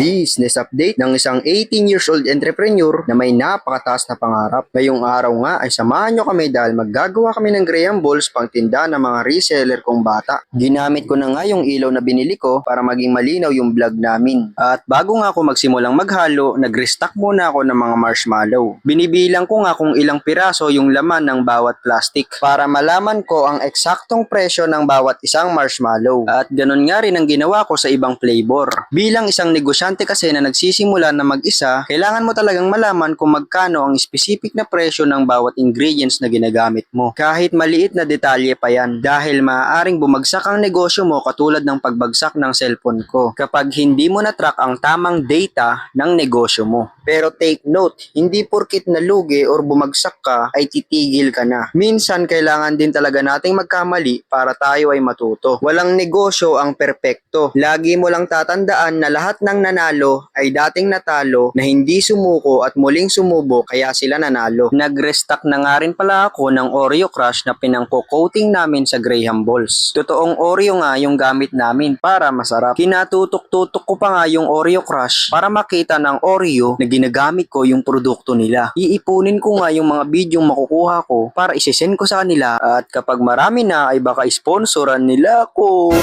Business update ng isang 18 years old entrepreneur na may napakataas na pangarap. Ngayong araw nga ay samahan nyo kami dahil maggagawa kami ng Graham Balls pang tinda ng mga reseller kong bata. Ginamit ko na nga yung ilaw na binili ko para maging malinaw yung vlog namin. At bago nga ako magsimulang maghalo, nag-restock muna ako ng mga marshmallow. Binibilang ko nga kung ilang piraso yung laman ng bawat plastic para malaman ko ang eksaktong presyo ng bawat isang marshmallow. At ganun nga rin ang ginawa ko sa ibang flavor. Bilang isang negosyante kasi na nagsisimula na mag-isa, kailangan mo talagang malaman kung magkano ang specific na presyo ng bawat ingredients na ginagamit mo. Kahit maliit na detalye pa yan dahil maaaring bumagsak ang negosyo mo katulad ng pagbagsak ng cellphone ko kapag hindi mo na-track ang tamang data ng negosyo mo. Pero take note, hindi porkit nalugi or bumagsak ka ay titigil ka na. Minsan kailangan din talaga nating magkamali para tayo ay matuto. Walang negosyo ang perpekto. Lagi mo lang tatandaan na lahat ng nanalo ay dating natalo na hindi sumuko at muling sumubo kaya sila nanalo. Nag-restock na nga rin pala ako ng Oreo Crush na pinangko-coating namin sa Graham Balls. Totoong Oreo nga yung gamit namin para masarap. Kinatutok-tutok ko pa nga yung Oreo Crush para makita ng Oreo na ginagamit ko yung produkto nila. Iipunin ko nga yung mga video makukuha ko para isesend ko sa kanila at kapag marami na ay baka sponsoran nila ako.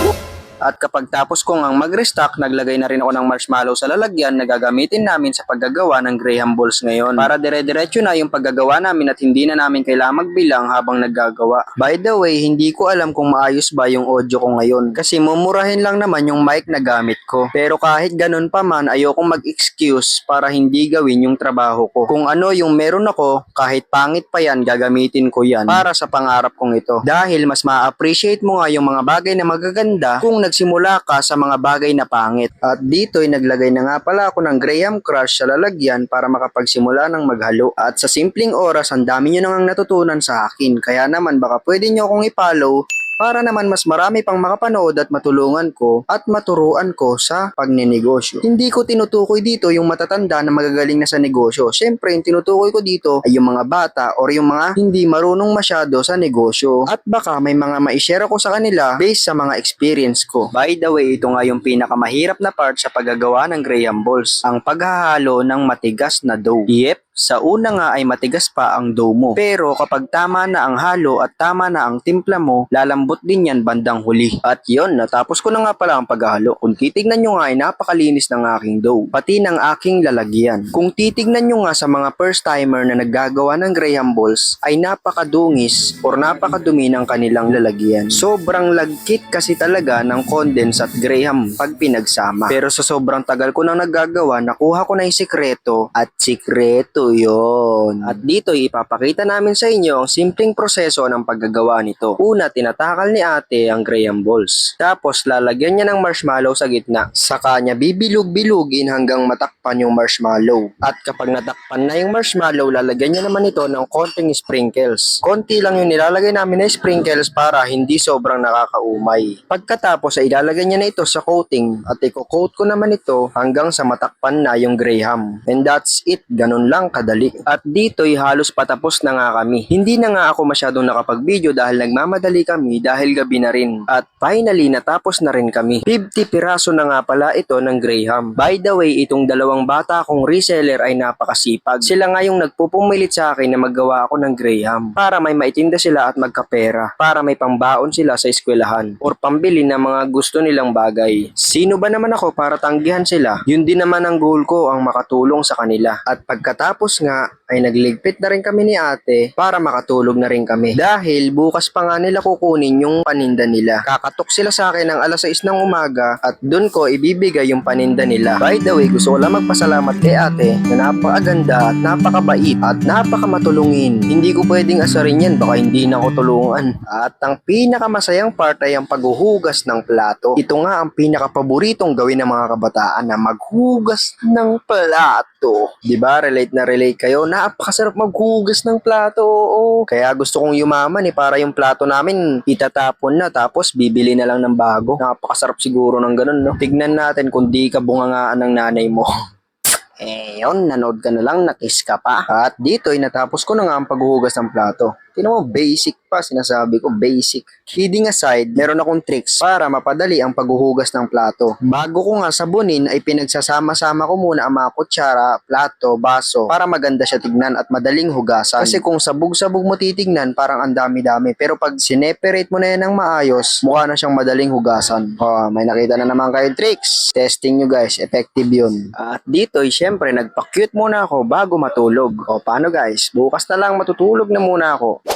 At kapag tapos ko ngang mag-restock, naglagay na rin ako ng marshmallow sa lalagyan na gagamitin namin sa paggagawa ng Graham Balls ngayon. Para dire-diretso na yung paggagawa namin at hindi na namin kailangang magbilang habang naggagawa. By the way, hindi ko alam kung maayos ba yung audio ko ngayon kasi mumurahin lang naman yung mic na gamit ko. Pero kahit ganun pa man, ayokong mag-excuse para hindi gawin yung trabaho ko. Kung ano yung meron ako, kahit pangit pa yan, gagamitin ko yan para sa pangarap kong ito. Dahil mas ma-appreciate mo nga yung mga bagay na magaganda kung nagsimula ka sa mga bagay na pangit. At dito ay naglagay na nga pala ako ng Graham Crush sa lalagyan para makapagsimula ng maghalo. At sa simpleng oras, ang dami nyo nang natutunan sa akin. Kaya naman baka pwede nyo akong i-follow para naman mas marami pang makapanood at matulungan ko at maturuan ko sa pagninegosyo. Hindi ko tinutukoy dito yung matatanda na magagaling na sa negosyo. Siyempre, yung tinutukoy ko dito ay yung mga bata or yung mga hindi marunong masyado sa negosyo. At baka may mga ma-share ako sa kanila based sa mga experience ko. By the way, ito nga yung pinakamahirap na part sa paggagawa ng Graham Balls. Ang paghahalo ng matigas na dough. Yep, sa una nga ay matigas pa ang dough mo. Pero kapag tama na ang halo at tama na ang timpla mo, lalambot din yan bandang huli. At yon, natapos ko na nga pala ang paghalo. Kung titignan nyo nga ay napakalinis ng aking dough, pati ng aking lalagyan. Kung titignan nyo nga sa mga first timer na naggagawa ng Graham Balls, ay napakadungis or napakadumi ng kanilang lalagyan. Sobrang lagkit kasi talaga ng condense at Graham pag pinagsama. Pero sa sobrang tagal ko nang naggagawa, nakuha ko na yung sikreto at sikreto yon. At dito ipapakita namin sa inyo ang simpleng proseso ng paggagawa nito. Una, tinatakal ni ate ang Graham Balls. Tapos lalagyan niya ng marshmallow sa gitna. Saka niya bibilug-bilugin hanggang matakpan yung marshmallow. At kapag natakpan na yung marshmallow, lalagyan niya naman ito ng konting sprinkles. Konti lang yung nilalagay namin na sprinkles para hindi sobrang nakakaumay. Pagkatapos ay ilalagay niya na ito sa coating at i-coat ko naman ito hanggang sa matakpan na yung Graham. And that's it. Ganun lang kadali. At dito'y halos patapos na nga kami. Hindi na nga ako masyadong nakapag-video dahil nagmamadali kami dahil gabi na rin. At finally natapos na rin kami. 50 piraso na nga pala ito ng Graham. By the way, itong dalawang bata kong reseller ay napakasipag. Sila nga yung nagpupumilit sa akin na maggawa ako ng Graham para may maitinda sila at magkapera. Para may pambaon sila sa eskwelahan or pambili ng mga gusto nilang bagay. Sino ba naman ako para tanggihan sila? Yun din naman ang goal ko ang makatulong sa kanila. At pagkatapos nga ay nagligpit na rin kami ni ate para makatulog na rin kami. Dahil bukas pa nga nila kukunin yung paninda nila. Kakatok sila sa akin ng alas 6 ng umaga at dun ko ibibigay yung paninda nila. By the way, gusto ko lang magpasalamat kay ate na napakaganda at napakabait at napakamatulungin. Hindi ko pwedeng asarin yan baka hindi na ako tulungan. At ang pinakamasayang part ay ang paghuhugas ng plato. Ito nga ang pinakapaboritong gawin ng mga kabataan na maghugas ng plato. 'Di ba? Relate na relate kayo. Napakasarap maghugas ng plato. Oo. Kaya gusto kong yumaman eh para yung plato namin itatapon na tapos bibili na lang ng bago. Napakasarap siguro ng ganun, no? Tignan natin kung di ka bungangaan ng nanay mo. eh. Ngayon, nanood ka na lang, nakis ka pa. At dito ay natapos ko na nga ang paghuhugas ng plato. Tinan mo, basic pa, sinasabi ko, basic. Kidding aside, meron akong tricks para mapadali ang paghuhugas ng plato. Bago ko nga sabunin, ay pinagsasama-sama ko muna ang mga kutsara, plato, baso, para maganda siya tignan at madaling hugasan. Kasi kung sabog-sabog mo titignan, parang ang dami-dami. Pero pag sineperate mo na yan ng maayos, mukha na siyang madaling hugasan. Oh, may nakita na naman kayong tricks. Testing nyo guys, effective yun. At dito, ay syempre, nagpa-cute muna ako bago matulog. O paano guys, bukas na lang matutulog na muna ako.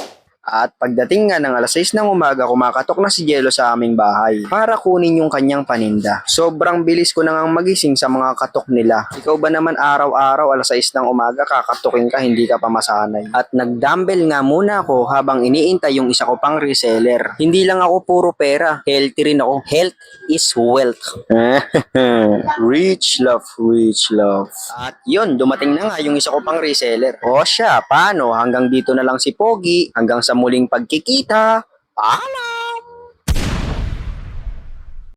At pagdating nga ng alas 6 ng umaga, kumakatok na si Jello sa aming bahay para kunin yung kanyang paninda. Sobrang bilis ko na ngang magising sa mga katok nila. Ikaw ba naman araw-araw alas 6 ng umaga kakatukin ka, hindi ka pa masanay. At nagdumbbell nga muna ako habang iniintay yung isa ko pang reseller. Hindi lang ako puro pera, healthy rin ako. Health is wealth. rich love, rich love. At yun, dumating na nga yung isa ko pang reseller. O siya, paano? Hanggang dito na lang si Pogi. Hanggang sa muling pagkikita. Paalam!